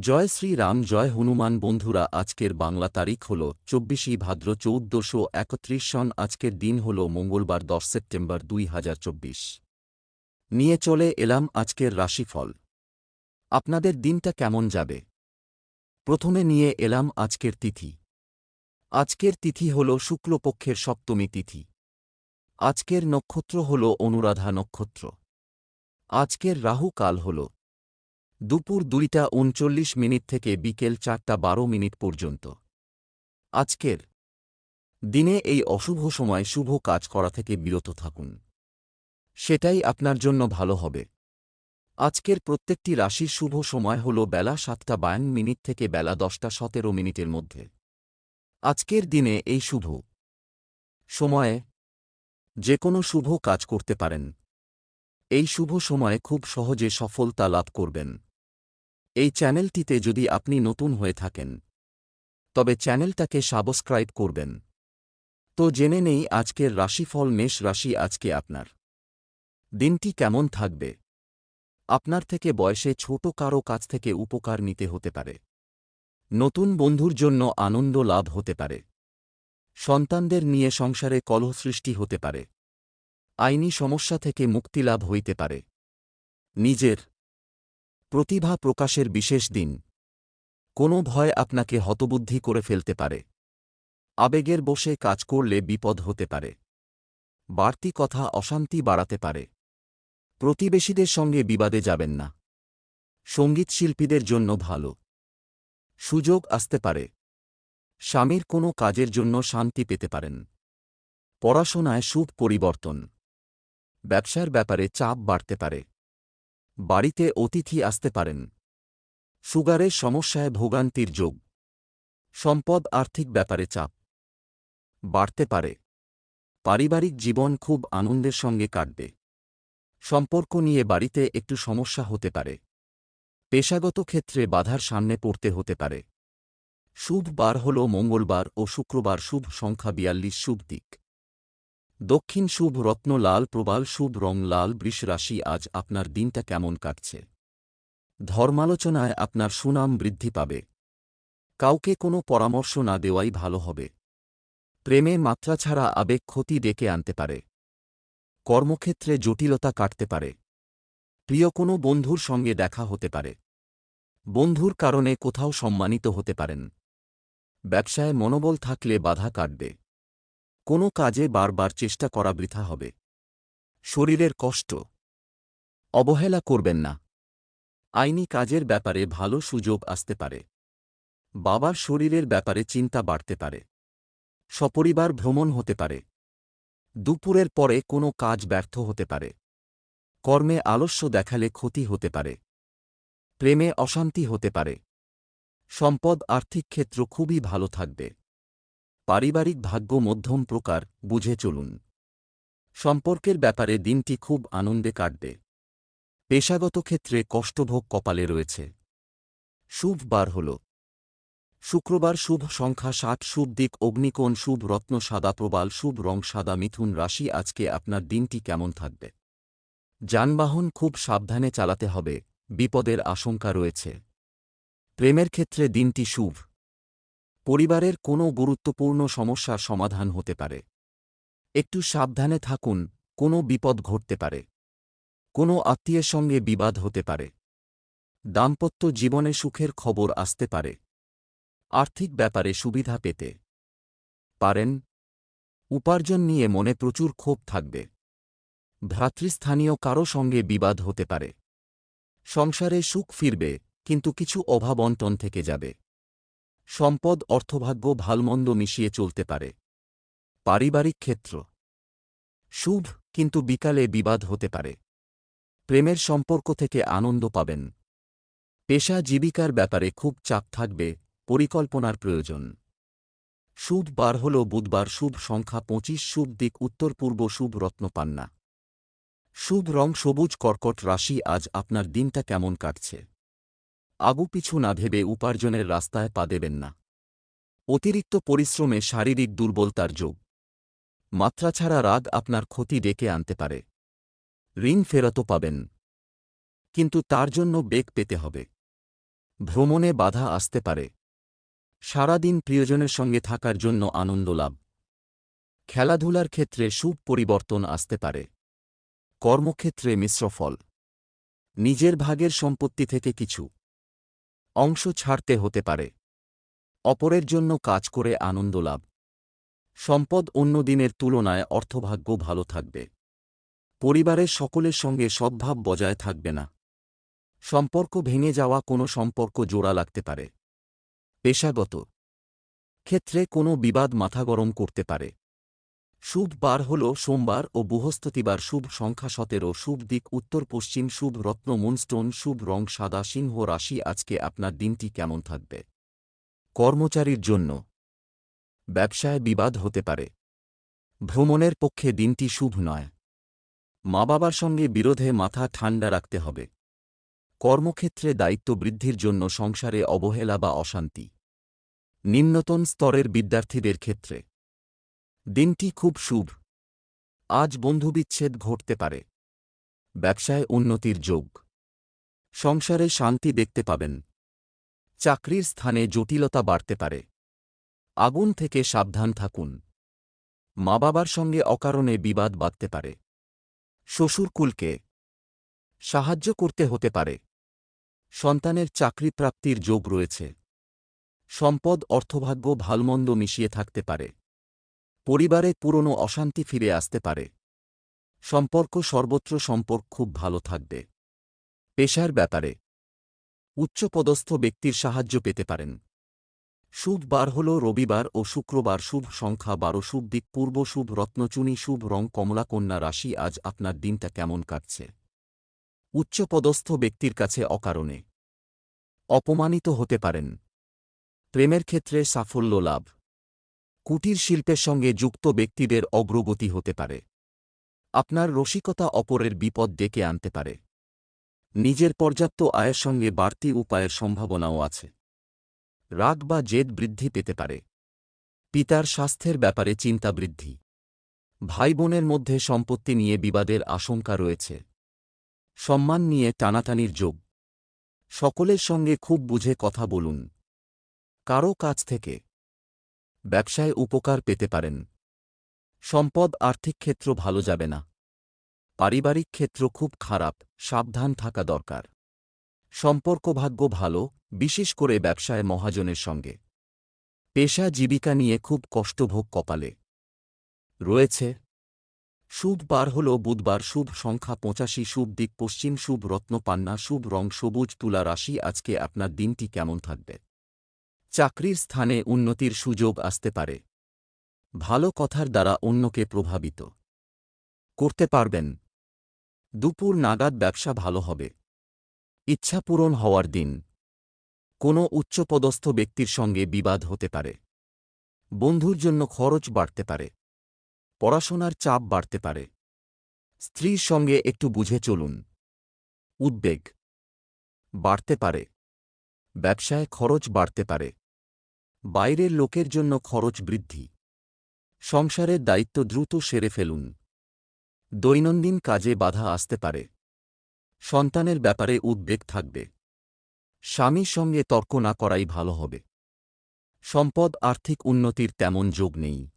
জয় শ্রীরাম জয় হনুমান বন্ধুরা, আজকের বাংলা তারিখ হল চব্বিশে ভাদ্র চৌদ্দশো একত্রিশ সন, আজকের দিন হল মঙ্গলবার দশ সেপ্টেম্বর দুই হাজার চব্বিশ। নিয়ে চলে এলাম আজকের রাশিফল। আপনাদের দিনটা কেমন যাবে? প্রথমে নিয়ে এলাম আজকের তিথি। আজকের তিথি হল শুক্লপক্ষের সপ্তমী তিথি। আজকের নক্ষত্র হল অনুরাধা নক্ষত্র। আজকের রাহু কাল হল দুপুর দুইটা উনচল্লিশ মিনিট থেকে বিকেল চারটা বারো মিনিট পর্যন্ত। আজকের দিনে এই অশুভ সময় শুভ কাজ করা থেকে বিরত থাকুন। সেটাই আপনার জন্য ভালো হবে। আজকের প্রত্যেকটি রাশির শুভ সময় হল বেলা সাতটা বায়ান মিনিট থেকে বেলা দশটা সতেরো মিনিটের মধ্যে। আজকের দিনে এই শুভ সময়ে যে কোনো শুভ কাজ করতে পারেন। এই শুভ সময়ে খুব সহজে সফলতা লাভ করবেন। এই চ্যানেলটিতে যদি আপনি নতুন হয়ে থাকেন, তবে চ্যানেলটাকে সাবস্ক্রাইব করবেন। তো জেনে নেই আজকের রাশিফল, মেষ রাশি আজকে আপনার। দিনটি কেমন থাকবে? আপনার থেকে বয়সে ছোট কারও কাছ থেকে উপকার নিতে হতে পারে। নতুন বন্ধুর জন্য আনন্দ লাভ হতে পারে। সন্তানদের নিয়ে সংসারে কলহ সৃষ্টি হতে পারে। আইনি সমস্যা থেকে মুক্তিলাভ হইতে পারে। নিজের প্রতিভা প্রকাশের বিশেষ দিন। কোনো ভয় আপনাকে হতবুদ্ধি করে ফেলতে পারে। আবেগের বসে কাজ করলে বিপদ হতে পারে। বাড়তি কথা অশান্তি বাড়াতে পারে। প্রতিবেশীদের সঙ্গে বিবাদে যাবেন না। সংগীত শিল্পীদের জন্য ভালো। সুযোগ আসতে পারে। স্বামীর কোনো কাজের জন্য শান্তি পেতে পারেন। পড়াশোনায় সুখ পরিবর্তন। ব্যবসার ব্যাপারে চাপ বাড়তে পারে। বাড়িতে অতিথি আসতে পারেন। সুগারের সমস্যায় ভোগান্তির যোগ। সম্পদ আর্থিক ব্যাপারে চাপ। বাড়তে পারে। পারিবারিক জীবন খুব আনন্দের সঙ্গে কাটবে। সম্পর্ক নিয়ে বাড়িতে একটু সমস্যা হতে পারে। পেশাগত ক্ষেত্রে বাধার সামনে পড়তে হতে পারে। শুভ বার হল মঙ্গলবার ও শুক্রবার শুভ সংখ্যা বিয়াল্লিশ শুভ দিক। দক্ষিণ শুভ রত্ন লাল প্রবাল শুভ রং লাল বৃষ রাশি আজ আপনার দিনটা কেমন কাটছে? ধর্মালোচনায় আপনার সুনাম বৃদ্ধি পাবে। কাউকে কোনো পরামর্শ না দেওয়াই ভালো হবে। প্রেমে মাত্রা ছাড়া আবেগ ক্ষতি ডেকে আনতে পারে। কর্মক্ষেত্রে জটিলতা কাটতে পারে। প্রিয় কোনো বন্ধুর সঙ্গে দেখা হতে পারে। বন্ধুর কারণে কোথাও সম্মানিত হতে পারেন। ব্যবসায় মনোবল থাকলে বাধা কাটবে। কোনো কাজে বারবার চেষ্টা করা বৃথা হবে। শরীরের কষ্ট। অবহেলা করবেন না। আইনি কাজের ব্যাপারে ভালো সুযোগ আসতে পারে। বাবার শরীরের ব্যাপারে চিন্তা বাড়তে পারে। সপরিবার ভ্রমণ হতে পারে। দুপুরের পরে কোনো কাজ ব্যর্থ হতে পারে। কর্মে আলস্য দেখালে ক্ষতি হতে পারে। প্রেমে অশান্তি হতে পারে। সম্পদ, আর্থিক ক্ষেত্র খুবই ভালো থাকবে। পারিবারিক ভাগ্য মধ্যম প্রকার, বুঝে চলুন। সম্পর্কের ব্যাপারে দিনটি খুব আনন্দে কাটবে। পেশাগত ক্ষেত্রে কষ্টভোগ কপালে রয়েছে। শুভ বার হল। শুক্রবার শুভ সংখ্যা ষাট শুভ দিক অগ্নিকোণ, শুভ রত্ন সাদা প্রবাল, শুভ রং সাদা মিথুন রাশি, আজকে আপনার দিনটি কেমন থাকবে? যানবাহন খুব সাবধানে চালাতে হবে, বিপদের আশঙ্কা রয়েছে। প্রেমের ক্ষেত্রে দিনটি শুভ। পরিবারের কোনো গুরুত্বপূর্ণ সমস্যার সমাধান হতে পারে। একটু সাবধানে থাকুন, কোনো বিপদ ঘটতে পারে। কোনো আত্মীয়ের সঙ্গে বিবাদ হতে পারে। দাম্পত্য জীবনে সুখের খবর আসতে পারে। আর্থিক ব্যাপারে সুবিধা পেতে পারেন। উপার্জন নিয়ে মনে প্রচুর ক্ষোভ থাকবে। ভ্রাতৃস্থানীয় কারও সঙ্গে বিবাদ হতে পারে। সংসারে সুখ ফিরবে, কিন্তু কিছু অভাব অভাবন্টন থেকে যাবে। সম্পদ, অর্থভাগ্য, ভালমন্দ মিশিয়ে চলতে পারে। পারিবারিক ক্ষেত্র। শুভ, কিন্তু বিকালে বিবাদ হতে পারে। প্রেমের সম্পর্ক থেকে আনন্দ পাবেন। পেশা জীবিকার ব্যাপারে খুব চাপ থাকবে, পরিকল্পনার প্রয়োজন। শুভ বার হল বুধবার, শুভ সংখ্যা পঁচিশ, শুভ দিক উত্তর পূর্ব, শুভ রত্ন পান্না। শুভ রং সবুজ, কর্কট রাশি, আজ আপনার দিনটা কেমন কাটছে? আগু পিছু না ভেবে উপার্জনের রাস্তায় পা দেবেন না। অতিরিক্ত পরিশ্রমে শারীরিক দুর্বলতার যোগ। মাত্রা ছাড়া রাগ আপনার ক্ষতি ডেকে আনতে পারে। ঋণ ফেরতও পাবেন। কিন্তু তার জন্য বেগ পেতে হবে। ভ্রমণে বাধা আসতে পারে। সারাদিন প্রিয়জনের সঙ্গে থাকার জন্য আনন্দ লাভ। খেলাধুলার ক্ষেত্রে শুভ পরিবর্তন আসতে পারে। কর্মক্ষেত্রে মিশ্র ফল। নিজের ভাগের সম্পত্তি থেকে কিছু। অংশ ছাড়তে হতে পারে। অপরের জন্য কাজ করে আনন্দ লাভ। সম্পদ অন্য দিনের তুলনায় অর্থভাগ্য ভালো থাকবে। পরিবারের সকলের সঙ্গে সদ্ভাব বজায় থাকবে না। সম্পর্ক ভেঙে যাওয়া কোনো সম্পর্ক জোড়া লাগতে পারে। পেশাগত ক্ষেত্রে কোনো বিবাদ মাথা গরম করতে পারে। শুভ বার হল সোমবার ও বৃহস্পতিবার শুভ সংখ্যা সতেরো, শুভ দিক উত্তর পশ্চিম, শুভ রত্ন মুনস্টোন শুভ রং সাদা, সিংহ রাশি, আজকে আপনার দিনটি কেমন থাকবে? কর্মচারীর জন্য ব্যবসায় বিবাদ হতে পারে। ভ্রমণের পক্ষে দিনটি শুভ নয়। মা বাবার সঙ্গে বিরোধে মাথা ঠান্ডা রাখতে হবে। কর্মক্ষেত্রে দায়িত্ব বৃদ্ধির জন্য সংসারে অবহেলা বা অশান্তি। নিম্নতন স্তরের বিদ্যার্থীদের ক্ষেত্রে দিনটি খুব শুভ। আজ বন্ধুবিচ্ছেদ ঘটতে পারে। ব্যবসায় উন্নতির যোগ। সংসারে শান্তি দেখতে পাবেন। চাকরির স্থানে জটিলতা বাড়তে পারে। আগুন থেকে সাবধান থাকুন। মা বাবার সঙ্গে অকারণে বিবাদ বাঁধতে পারে। শ্বশুরকুলকে সাহায্য করতে হতে পারে। সন্তানের চাকরি প্রাপ্তির যোগ রয়েছে। সম্পদ, অর্থভাগ্য, ভালমন্দ মিশিয়ে থাকতে পারে। পরিবারে পুরনো অশান্তি ফিরে আসতে পারে। সম্পর্ক সর্বত্র সম্পর্ক খুব ভালো থাকবে। পেশার ব্যাপারে। উচ্চপদস্থ ব্যক্তির সাহায্য পেতে পারেন। শুভ বার হল রবিবার ও শুক্রবার শুভ সংখ্যা বারো শুভ দিক পূর্ব শুভ রত্নচুনি শুভ রং কমলাকন্যা রাশি আজ আপনার দিনটা কেমন কাটছে। উচ্চপদস্থ ব্যক্তির কাছে অকারণে। অপমানিত হতে পারেন। প্রেমের ক্ষেত্রে সাফল্য লাভ। কুটির শিল্পের সঙ্গে যুক্ত ব্যক্তিদের অগ্রগতি হতে পারে। আপনার রসিকতা অপরের বিপদ ডেকে আনতে পারে। নিজের পর্যাপ্ত আয়ের সঙ্গে বাড়তি উপায়ের সম্ভাবনাও আছে। রাগ বা জেদ বৃদ্ধি পেতে পারে। পিতার স্বাস্থ্যের ব্যাপারে চিন্তা বৃদ্ধি। ভাই বোনের মধ্যে সম্পত্তি নিয়ে বিবাদের আশঙ্কা রয়েছে। সম্মান নিয়ে টানাটানির যোগ। সকলের সঙ্গে খুব বুঝে কথা বলুন। কারও কাছ থেকে ব্যবসায় উপকার পেতে পারেন। সম্পদ আর্থিক ক্ষেত্র ভালো যাবে না। পারিবারিক ক্ষেত্র খুব খারাপ, সাবধান থাকা দরকার। সম্পর্ক ভাগ্য ভালো, বিশেষ করে ব্যবসায় মহাজনের সঙ্গে। পেশা জীবিকা নিয়ে খুব কষ্টভোগ কপালে। রয়েছে। শুভ বার হল বুধবার, শুভ সংখ্যা পঁচাশি, শুভ দিক পশ্চিম, শুভ রত্নপান্না শুভ রং সবুজ, তুলা রাশি, আজকে আপনার দিনটি কেমন থাকবে? চাকরির স্থানে উন্নতির সুযোগ আসতে পারে। ভালো কথার দ্বারা অন্যকে প্রভাবিত। করতে পারবেন। দুপুর নাগাদ ব্যবসা ভালো হবে। ইচ্ছা পূরণ হওয়ার দিন। কোনো উচ্চপদস্থ ব্যক্তির সঙ্গে বিবাদ হতে পারে। বন্ধুর জন্য খরচ বাড়তে পারে। পড়াশোনার চাপ বাড়তে পারে। স্ত্রীর সঙ্গে একটু বুঝে চলুন। উদ্বেগ বাড়তে পারে। ব্যবসায় খরচ বাড়তে পারে। বাইরের লোকের জন্য খরচ বৃদ্ধি। সংসারের দায়িত্ব দ্রুত সেরে ফেলুন। দৈনন্দিন কাজে বাধা আসতে পারে। সন্তানের ব্যাপারে উদ্বেগ থাকবে। স্বামীর সঙ্গে তর্ক না করাই ভালো হবে। সম্পদ, আর্থিক উন্নতির তেমন যোগ নেই।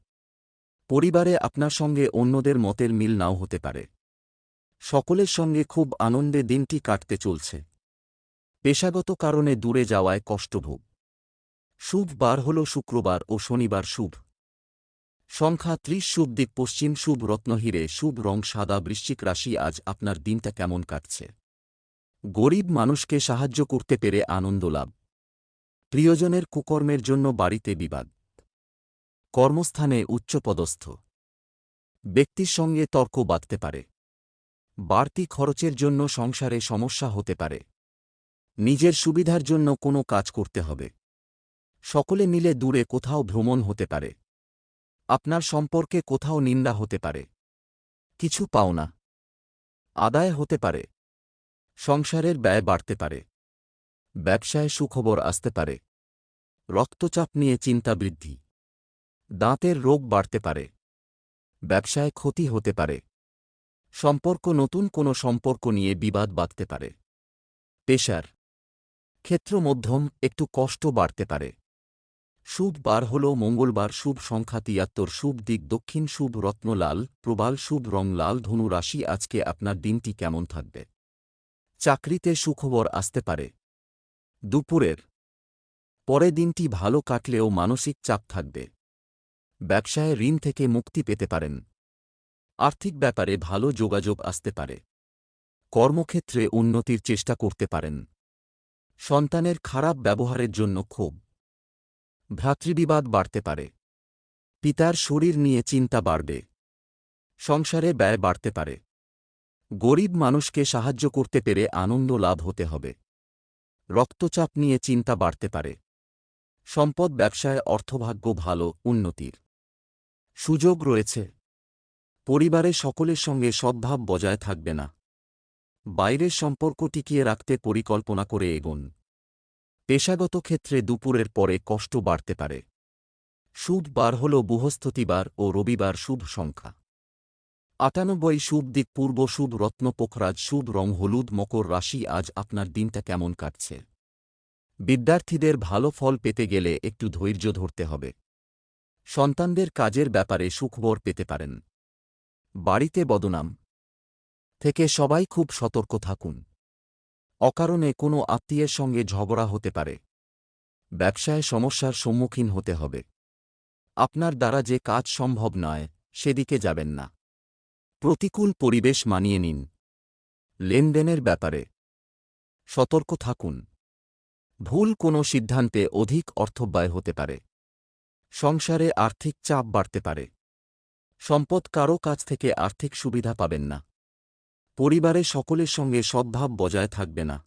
পরিবারে আপনার সঙ্গে অন্যদের মতের মিল নাও হতে পারে। সকলের সঙ্গে খুব আনন্দে দিনটি কাটতে চলছে। পেশাগত কারণে দূরে যাওয়ায় কষ্টভোগ। শুভ বার হল শুক্রবার ও শনিবার শুভ। সংখ্যা ত্রিশ শুভ দিক পশ্চিম শুভ রত্নহীরে শুভ রং সাদা বৃশ্চিক রাশি, আজ আপনার দিনটা কেমন কাটছে? গরিব মানুষকে সাহায্য করতে পেরে আনন্দ লাভ। প্রিয়জনের কুকর্মের জন্য বাড়িতে বিবাদ। কর্মস্থানে উচ্চপদস্থ। ব্যক্তির সঙ্গে তর্ক বাঁধতে পারে। বাড়তি খরচের জন্য সংসারে সমস্যা হতে পারে। নিজের সুবিধার জন্য কোনো কাজ করতে হবে। সকলে মিলে দূরে কোথাও ভ্রমণ হতে পারে। আপনার সম্পর্কে কোথাও নিন্দা হতে পারে। কিছু পাওনা আদায় হতে পারে। সংসারের ব্যয় বাড়তে পারে। ব্যবসায় সুখবর আসতে পারে। রক্তচাপ নিয়ে চিন্তা বৃদ্ধি। দাঁতের রোগ বাড়তে পারে। ব্যবসায় ক্ষতি হতে পারে। সম্পর্ক নতুন কোনো সম্পর্ক নিয়ে বিবাদ বাঁধতে পারে। পেশার ক্ষেত্র মধ্যম একটু কষ্ট বাড়তে পারে। শুভ বার হল মঙ্গলবার, শুভ সংখ্যা তিয়াত্তর, শুভ দিক দক্ষিণ, শুভ রত্নলাল প্রবাল, শুভ রং লাল, ধনু রাশি, আজকে আপনার দিনটি কেমন থাকবে? চাকরিতে সুখবর আসতে পারে। দুপুরের পরে দিনটি ভালো কাটলেও মানসিক চাপ থাকবে। ব্যবসায় ঋণ থেকে মুক্তি পেতে পারেন। আর্থিক ব্যাপারে ভালো যোগাযোগ আসতে পারে। কর্মক্ষেত্রে উন্নতির চেষ্টা করতে পারেন। সন্তানের খারাপ ব্যবহারের জন্য ক্ষোভ। ভ্রাতৃবিবাদ বাড়তে পারে। পিতার শরীর নিয়ে চিন্তা বাড়বে। সংসারে ব্যয় বাড়তে পারে। গরিব মানুষকে সাহায্য করতে পেরে আনন্দ লাভ হতে হবে। রক্তচাপ নিয়ে চিন্তা বাড়তে পারে। সম্পদ ব্যবসায় অর্থভাগ্য ভালো, উন্নতির সুযোগ রয়েছে। পরিবারে সকলের সঙ্গে সদ্ভাব বজায় থাকবে না। বাইরের সম্পর্ক টিকিয়ে রাখতে পরিকল্পনা করে এগোন। পেশাগত ক্ষেত্রে দুপুরের পরে কষ্ট বাড়তে পারে। শুভ বার হল বৃহস্পতিবার ও রবিবার শুভ সংখ্যা। আটানব্বই শুভ দিক পূর্ব শুভ রত্ন পোখরাজ শুভ রং হলুদ মকর রাশি আজ আপনার দিনটা কেমন কাটছে। বিদ্যার্থীদের ভালো ফল পেতে গেলে একটু ধৈর্য ধরতে হবে। সন্তানদের কাজের ব্যাপারে সুখবর পেতে পারেন। বাড়িতে বদনাম থেকে সবাই খুব সতর্ক থাকুন। অকারণে কোনো আত্মীয়ের সঙ্গে ঝগড়া হতে পারে। ব্যবসায় সমস্যার সম্মুখীন হতে হবে। আপনার দ্বারা যে কাজ সম্ভব নয়, সেদিকে যাবেন না। প্রতিকূল পরিবেশ মানিয়ে নিন। লেনদেনের ব্যাপারে সতর্ক থাকুন। ভুল কোনো সিদ্ধান্তে অধিক অর্থব্যয় হতে পারে। সংসারে আর্থিক চাপ বাড়তে পারে। সম্পদ কারও কাছ থেকে আর্থিক সুবিধা পাবেন না। পরিবারে সকলের সঙ্গে সদ্ভাব বজায় থাকবে না।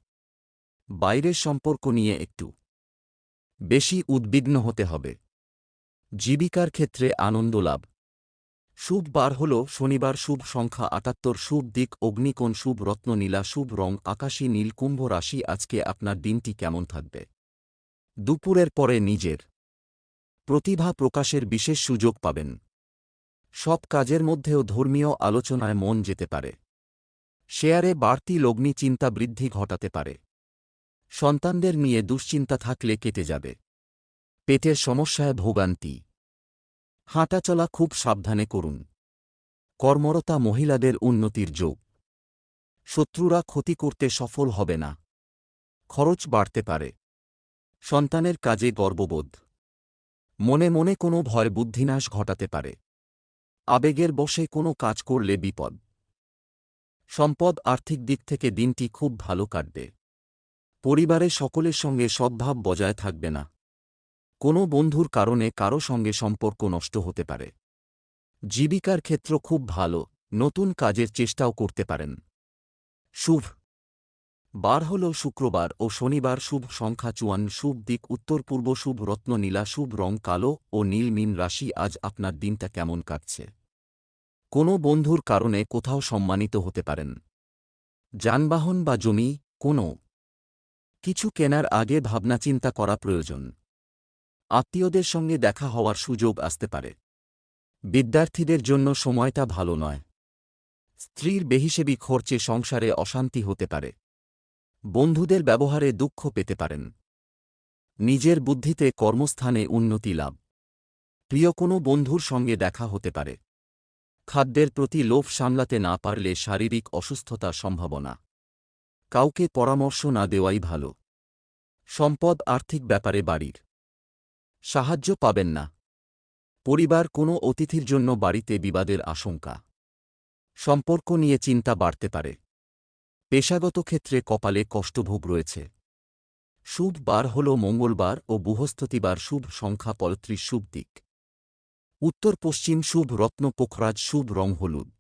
বাইরের সম্পর্ক নিয়ে একটু। বেশি উদ্বিগ্ন হতে হবে। জীবিকার ক্ষেত্রে আনন্দ লাভ। শুভ বার হল শনিবার শুভ সংখ্যা আটাত্তর, শুভ দিক অগ্নিকোণ, শুভ রত্ন নীলা, শুভ রং আকাশী নীলকুম্ভ রাশি, আজকে আপনার দিনটি কেমন থাকবে? দুপুরের পরে নিজের। প্রতিভা প্রকাশের বিশেষ সুযোগ পাবেন। সব কাজের মধ্যেও ধর্মীয় আলোচনায় মন যেতে পারে। শেয়ারে বাড়তি লগ্নি চিন্তা বৃদ্ধি ঘটাতে পারে। সন্তানদের নিয়ে দুশ্চিন্তা থাকলে কেটে যাবে। পেটের সমস্যায় ভোগান্তি। হাঁটাচলা খুব সাবধানে করুন। কর্মরতা মহিলাদের উন্নতির যোগ। শত্রুরা ক্ষতি করতে সফল হবে না। খরচ বাড়তে পারে। সন্তানের কাজে গর্ববোধ। মনে মনে কোনো ভয় বুদ্ধিনাশ ঘটাতে পারে। আবেগের বসে কোনো কাজ করলে বিপদ। সম্পদ আর্থিক দিক থেকে দিনটি খুব ভালো কাটবে। পরিবারে সকলের সঙ্গে সদ্ভাব বজায় থাকবে না। কোনো বন্ধুর কারণে কারও সঙ্গে সম্পর্ক নষ্ট হতে পারে। জীবিকার ক্ষেত্র খুব ভালো, নতুন কাজের চেষ্টাও করতে পারেন। শুভ। বার হল শুক্রবার ও শনিবার শুভ সংখ্যা চুয়ান শুভ দিক উত্তর পূর্ব শুভ রত্ন নীলা শুভ রং কালো ও নীল মিন রাশি, আজ আপনার দিনটা কেমন কাটছে? কোনো বন্ধুর কারণে কোথাও সম্মানিত হতে পারেন। যানবাহন বা জমি, কোনো। কিছু কেনার আগে ভাবনাচিন্তা করা প্রয়োজন। আত্মীয়দের সঙ্গে দেখা হওয়ার সুযোগ আসতে পারে। বিদ্যার্থীদের জন্য সময়টা ভালো নয়। স্ত্রীর বেহিসেবি খরচে সংসারে অশান্তি হতে পারে। বন্ধুদের ব্যবহারে দুঃখ পেতে পারেন। নিজের বুদ্ধিতে কর্মস্থানে উন্নতি লাভ। প্রিয় কোনো বন্ধুর সঙ্গে দেখা হতে পারে। খাদ্যের প্রতি লোভ সামলাতে না পারলে শারীরিক অসুস্থতার সম্ভাবনা। কাউকে পরামর্শ না দেওয়াই ভালো। সম্পদ আর্থিক ব্যাপারে বাড়ির। সাহায্য পাবেন না। পরিবার কোনো অতিথির জন্য বাড়িতে বিবাদের আশঙ্কা। সম্পর্ক নিয়ে চিন্তা বাড়তে পারে। পেশাগত ক্ষেত্রে কপালে কষ্টভোগ রয়েছে। শুভ বার হল মঙ্গলবার ও বৃহস্পতিবার শুভ সংখ্যা পঁয়ত্রিশ শুভ দিক। উত্তর পশ্চিম শুভ রত্ন পোখরাজ শুভ রং হলুদ।